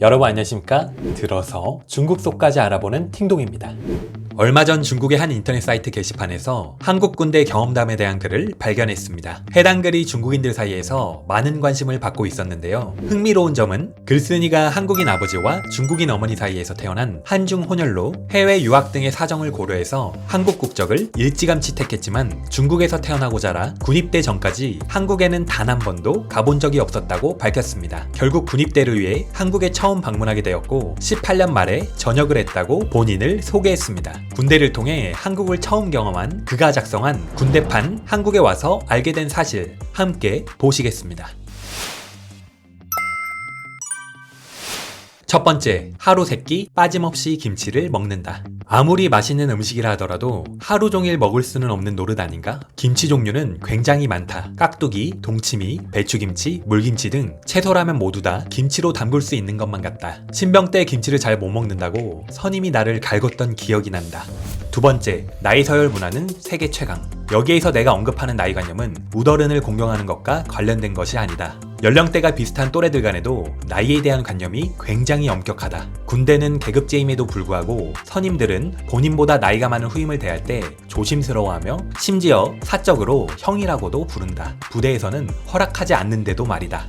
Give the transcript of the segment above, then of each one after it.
여러분 안녕하십니까? 들어서 중국 속까지 알아보는 팅동입니다. 얼마 전 중국의 한 인터넷 사이트 게시판에서 한국 군대 경험담에 대한 글을 발견했습니다. 해당 글이 중국인들 사이에서 많은 관심을 받고 있었는데요. 흥미로운 점은 글쓴이가 한국인 아버지와 중국인 어머니 사이에서 태어난 한중 혼혈로 해외 유학 등의 사정을 고려해서 한국 국적을 일찌감치 택했지만 중국에서 태어나고 자라 군입대 전까지 한국에는 단 한 번도 가본 적이 없었다고 밝혔습니다. 결국 군입대를 위해 한국에 처음 방문하게 되었고 18년 말에 전역을 했다고 본인을 소개했습니다. 군대를 통해 한국을 처음 경험한 그가 작성한 군대판 한국에 와서 알게 된 사실 함께 보시겠습니다. 첫 번째, 하루 세끼 빠짐없이 김치를 먹는다. 아무리 맛있는 음식이라 하더라도 하루 종일 먹을 수는 없는 노릇 아닌가? 김치 종류는 굉장히 많다. 깍두기, 동치미, 배추김치, 물김치 등 채소라면 모두 다 김치로 담글 수 있는 것만 같다. 신병 때 김치를 잘 못 먹는다고 선임이 나를 갈궜던 기억이 난다. 두 번째, 나이 서열 문화는 세계 최강. 여기에서 내가 언급하는 나이관념은 우더른을 공경하는 것과 관련된 것이 아니다. 연령대가 비슷한 또래들 간에도 나이에 대한 관념이 굉장히 엄격하다. 군대는 계급제임에도 불구하고 선임들은 본인보다 나이가 많은 후임을 대할 때 조심스러워하며 심지어 사적으로 형이라고도 부른다. 부대에서는 허락하지 않는데도 말이다.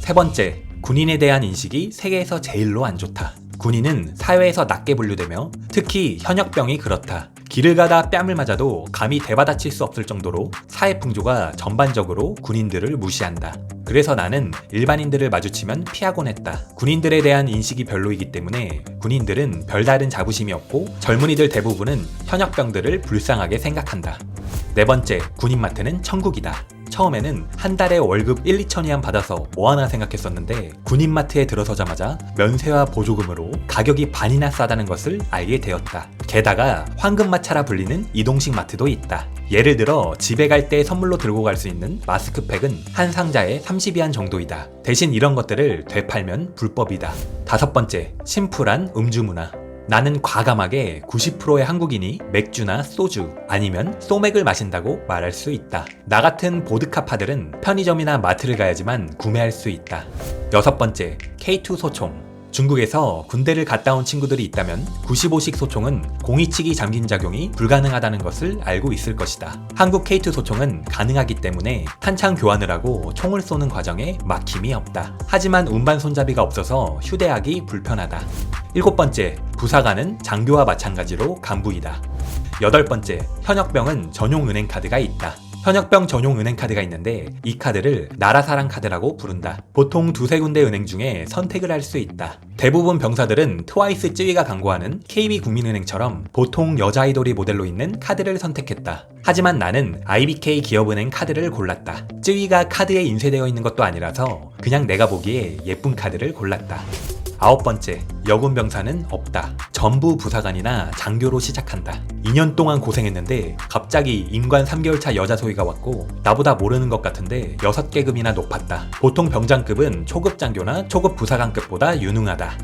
세 번째, 군인에 대한 인식이 세계에서 제일로 안 좋다. 군인은 사회에서 낮게 분류되며 특히 현역병이 그렇다. 길을 가다 뺨을 맞아도 감히 대받아칠 수 없을 정도로 사회 풍조가 전반적으로 군인들을 무시한다. 그래서 나는 일반인들을 마주치면 피하곤 했다. 군인들에 대한 인식이 별로이기 때문에 군인들은 별다른 자부심이 없고 젊은이들 대부분은 현역병들을 불쌍하게 생각한다. 네 번째, 군인마트는 천국이다. 처음에는 한 달에 월급 1, 2천 위안 받아서 뭐 하나 생각했었는데 군인마트에 들어서자마자 면세와 보조금으로 가격이 반이나 싸다는 것을 알게 되었다. 게다가 황금마차라 불리는 이동식 마트도 있다. 예를 들어 집에 갈 때 선물로 들고 갈 수 있는 마스크팩은 한 상자에 30위안 정도이다. 대신 이런 것들을 되팔면 불법이다. 다섯 번째, 심플한 음주 문화. 나는 과감하게 90%의 한국인이 맥주나 소주 아니면 소맥을 마신다고 말할 수 있다. 나 같은 보드카파들은 편의점이나 마트를 가야지만 구매할 수 있다. 여섯 번째, K2 소총. 중국에서 군대를 갔다 온 친구들이 있다면 95식 소총은 공이치기 잠긴 작용이 불가능하다는 것을 알고 있을 것이다. 한국 K2 소총은 가능하기 때문에 탄창 교환을 하고 총을 쏘는 과정에 막힘이 없다. 하지만 운반 손잡이가 없어서 휴대하기 불편하다. 일곱 번째, 부사관은 장교와 마찬가지로 간부이다. 여덟 번째, 현역병은 전용 은행 카드가 있다. 현역병 전용 은행 카드가 있는데 이 카드를 나라사랑 카드라고 부른다. 보통 두세 군데 은행 중에 선택을 할 수 있다. 대부분 병사들은 트와이스 쯔위가 광고하는 KB국민은행처럼 보통 여자 아이돌이 모델로 있는 카드를 선택했다. 하지만 나는 IBK 기업은행 카드를 골랐다. 쯔위가 카드에 인쇄되어 있는 것도 아니라서 그냥 내가 보기에 예쁜 카드를 골랐다. 아홉 번째, 여군 병사는 없다. 전부 부사관이나 장교로 시작한다. 2년 동안 고생했는데 갑자기 임관 3개월 차 여자 소위가 왔고 나보다 모르는 것 같은데 6계급이나 높았다. 보통 병장급은 초급 장교나 초급 부사관급보다 유능하다.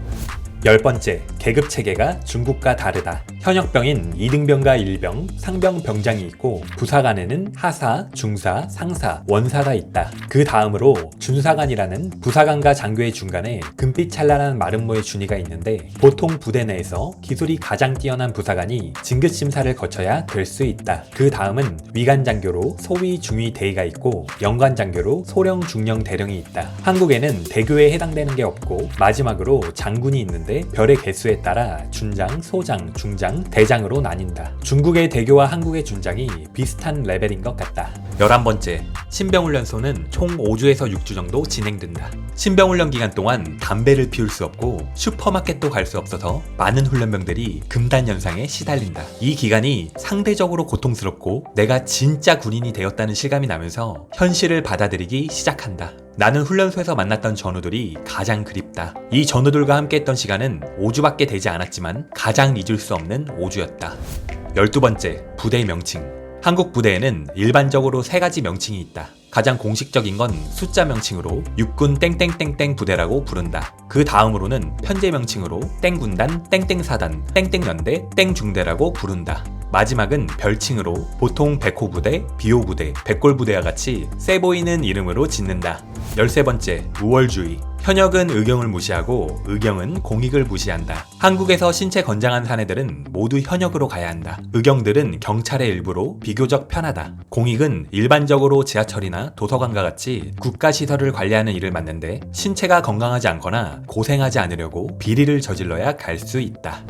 열 번째, 계급 체계가 중국과 다르다. 현역병인 2등병과 1병, 상병 병장이 있고 부사관에는 하사, 중사, 상사, 원사가 있다. 그 다음으로 준사관이라는 부사관과 장교의 중간에 금빛 찬란한 마름모의 준위가 있는데 보통 부대 내에서 기술이 가장 뛰어난 부사관이 진급 심사를 거쳐야 될 수 있다. 그 다음은 위관 장교로 소위, 중위, 대위가 있고 영관 장교로 소령, 중령, 대령이 있다. 한국에는 대교에 해당되는 게 없고 마지막으로 장군이 있는데 별의 개수에 따라 준장, 소장, 중장, 대장으로 나뉜다. 중국의 대교와 한국의 준장이 비슷한 레벨인 것 같다. 11번째, 신병훈련소는 총 5주에서 6주 정도 진행된다. 신병훈련 기간 동안 담배를 피울 수 없고 슈퍼마켓도 갈 수 없어서 많은 훈련병들이 금단 현상에 시달린다. 이 기간이 상대적으로 고통스럽고 내가 진짜 군인이 되었다는 실감이 나면서 현실을 받아들이기 시작한다. 나는 훈련소에서 만났던 전우들이 가장 그립다. 이 전우들과 함께 했던 시간은 5주밖에 되지 않았지만 가장 잊을 수 없는 5주였다. 12번째, 부대 명칭. 한국 부대에는 일반적으로 세 가지 명칭이 있다. 가장 공식적인 건 숫자 명칭으로 육군 땡땡땡땡 부대라고 부른다. 그 다음으로는 편제 명칭으로 땡군단, 땡땡사단, 땡땡연대, 땡중대라고 부른다. 마지막은 별칭으로 보통 백호부대, 비호부대, 백골부대와 같이 세 보이는 이름으로 짓는다. 13번째, 우월주의. 현역은 의경을 무시하고 의경은 공익을 무시한다. 한국에서 신체 건장한 사내들은 모두 현역으로 가야 한다. 의경들은 경찰의 일부로 비교적 편하다. 공익은 일반적으로 지하철이나 도서관과 같이 국가시설을 관리하는 일을 맡는데 신체가 건강하지 않거나 고생하지 않으려고 비리를 저질러야 갈 수 있다.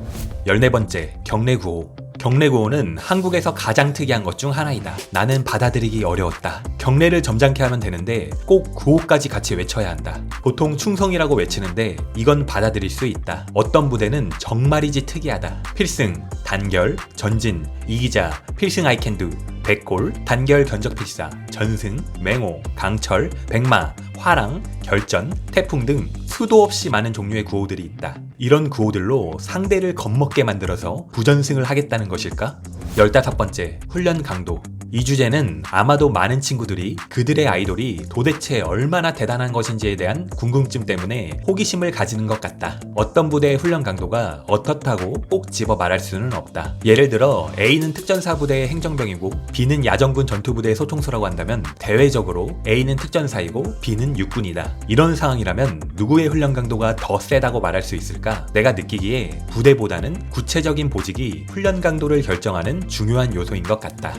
14번째, 경례 구호. 경례구호는 한국에서 가장 특이한 것 중 하나이다. 나는 받아들이기 어려웠다. 경례를 점잖게 하면 되는데 꼭 구호까지 같이 외쳐야 한다. 보통 충성이라고 외치는데 이건 받아들일 수 있다. 어떤 부대는 정말이지 특이하다. 필승, 단결, 전진, 이기자, 필승 아이캔두, 백골, 단결 견적 필사, 전승, 맹호, 강철, 백마, 화랑, 결전, 태풍 등 수도 없이 많은 종류의 구호들이 있다. 이런 구호들로 상대를 겁먹게 만들어서 부전승을 하겠다는 것일까? 15번째, 훈련 강도. 이 주제는 아마도 많은 친구들이 그들의 아이돌이 도대체 얼마나 대단한 것인지에 대한 궁금증 때문에 호기심을 가지는 것 같다. 어떤 부대의 훈련 강도가 어떻다고 꼭 집어 말할 수는 없다. 예를 들어 A는 특전사 부대의 행정병이고 B는 야전군 전투부대의 소통수라고 한다면 대외적으로 A는 특전사이고 B는 육군이다. 이런 상황이라면 누구의 훈련 강도가 더 세다고 말할 수 있을까? 내가 느끼기에 부대보다는 구체적인 보직이 훈련 강도를 결정하는 중요한 요소인 것 같다.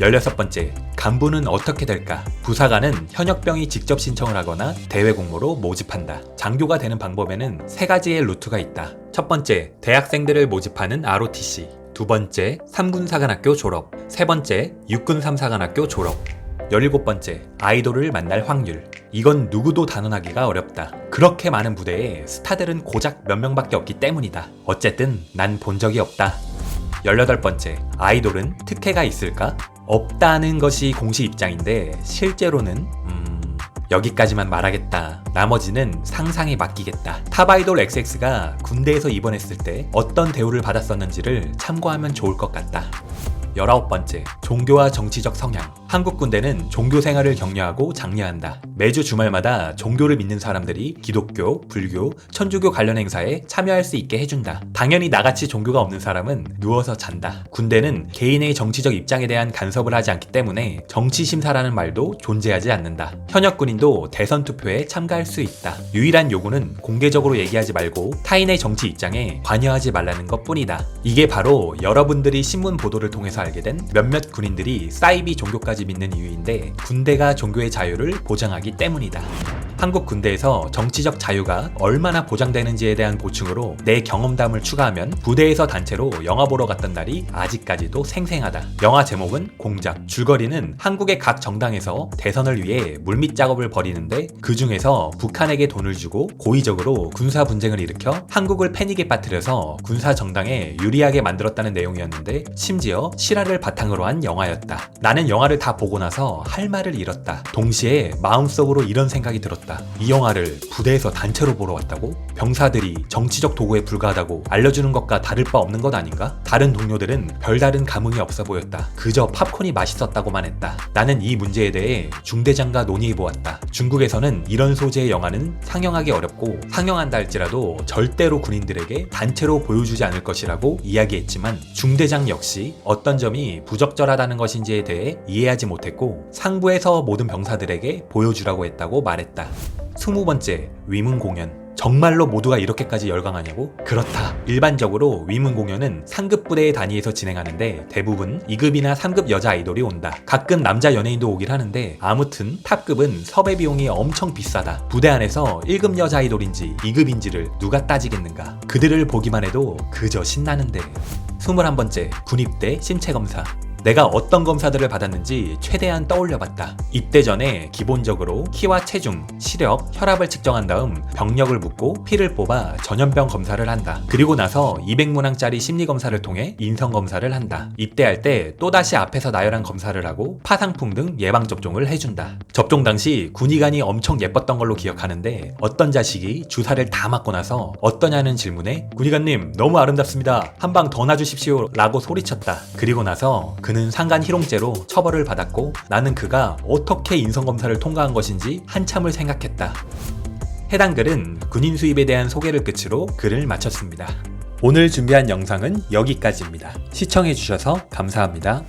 16번째, 간부는 어떻게 될까? 부사관은 현역병이 직접 신청을 하거나 대외 공모로 모집한다. 장교가 되는 방법에는 세 가지의 루트가 있다. 첫 번째, 대학생들을 모집하는 ROTC. 두 번째, 3군 사관학교 졸업. 세 번째, 6군 3사관학교 졸업. 17번째, 아이돌을 만날 확률. 이건 누구도 단언하기가 어렵다. 그렇게 많은 부대에 스타들은 고작 몇 명밖에 없기 때문이다. 어쨌든 난 본 적이 없다. 18번째, 아이돌은 특혜가 있을까? 없다는 것이 공식 입장인데 실제로는 음, 여기까지만 말하겠다. 나머지는 상상에 맡기겠다. 탑 아이돌 XX가 군대에서 입원했을 때 어떤 대우를 받았었는지를 참고하면 좋을 것 같다. 19번째, 종교와 정치적 성향. 한국 군대는 종교 생활을 격려하고 장려한다. 매주 주말마다 종교를 믿는 사람들이 기독교, 불교, 천주교 관련 행사에 참여할 수 있게 해준다. 당연히 나같이 종교가 없는 사람은 누워서 잔다. 군대는 개인의 정치적 입장에 대한 간섭을 하지 않기 때문에 정치 심사라는 말도 존재하지 않는다. 현역 군인도 대선 투표에 참가할 수 있다. 유일한 요구는 공개적으로 얘기하지 말고 타인의 정치 입장에 관여하지 말라는 것 뿐이다. 이게 바로 여러분들이 신문 보도를 통해서 알게 된 몇몇 군인들이 사이비 종교까지 믿는 이유인데 군대가 종교의 자유를 보장하기 때문이다. 한국 군대에서 정치적 자유가 얼마나 보장되는지에 대한 보충으로 내 경험담을 추가하면 부대에서 단체로 영화 보러 갔던 날이 아직까지도 생생하다. 영화 제목은 공작. 줄거리는 한국의 각 정당에서 대선을 위해 물밑 작업을 벌이는데 그 중에서 북한에게 돈을 주고 고의적으로 군사 분쟁을 일으켜 한국을 패닉에 빠뜨려서 군사 정당에 유리하게 만들었다는 내용이었는데 심지어 실화를 바탕으로 한 영화였다. 나는 영화를 다 보고 나서 할 말을 잃었다. 동시에 마음속으로 이런 생각이 들었다. 이 영화를 부대에서 단체로 보러 왔다고? 병사들이 정치적 도구에 불과하다고 알려주는 것과 다를 바 없는 것 아닌가? 다른 동료들은 별다른 감흥이 없어 보였다. 그저 팝콘이 맛있었다고만 했다. 나는 이 문제에 대해 중대장과 논의해 보았다. 중국에서는 이런 소재의 영화는 상영하기 어렵고 상영한다 할지라도 절대로 군인들에게 단체로 보여주지 않을 것이라고 이야기했지만 중대장 역시 어떤 점이 부적절하다는 것인지에 대해 이해하지 못했고 상부에서 모든 병사들에게 보여주라고 했다고 말했다. 20번째 위문 공연 정말로 모두가 이렇게까지 열광하냐고? 그렇다. 일반적으로 위문 공연은 상급 부대의 단위에서 진행하는데 대부분 2급이나 3급 여자 아이돌이 온다. 가끔 남자 연예인도 오긴 하는데 아무튼 탑급은 섭외 비용이 엄청 비싸다. 부대 안에서 1급 여자 아이돌인지 2급인지를 누가 따지겠는가? 그들을 보기만 해도 그저 신나는데. 21번째 군입대 신체 검사. 내가 어떤 검사들을 받았는지 최대한 떠올려봤다. 입대 전에 기본적으로 키와 체중, 시력, 혈압을 측정한 다음 병력을 묻고 피를 뽑아 전염병 검사를 한다. 그리고 나서 200문항짜리 심리검사를 통해 인성검사를 한다. 입대할 때 또다시 앞에서 나열한 검사를 하고 파상풍 등 예방접종을 해준다. 접종 당시 군의관이 엄청 예뻤던 걸로 기억하는데 어떤 자식이 주사를 다 맞고 나서 어떠냐는 질문에 군의관님 너무 아름답습니다. 한 방 더 놔주십시오 라고 소리쳤다. 그리고 나서 그는 상간 희롱죄로 처벌을 받았고 나는 그가 어떻게 인성검사를 통과한 것인지 한참을 생각했다. 해당 글은 군인 수입에 대한 소개를 끝으로 글을 마쳤습니다. 오늘 준비한 영상은 여기까지입니다. 시청해주셔서 감사합니다.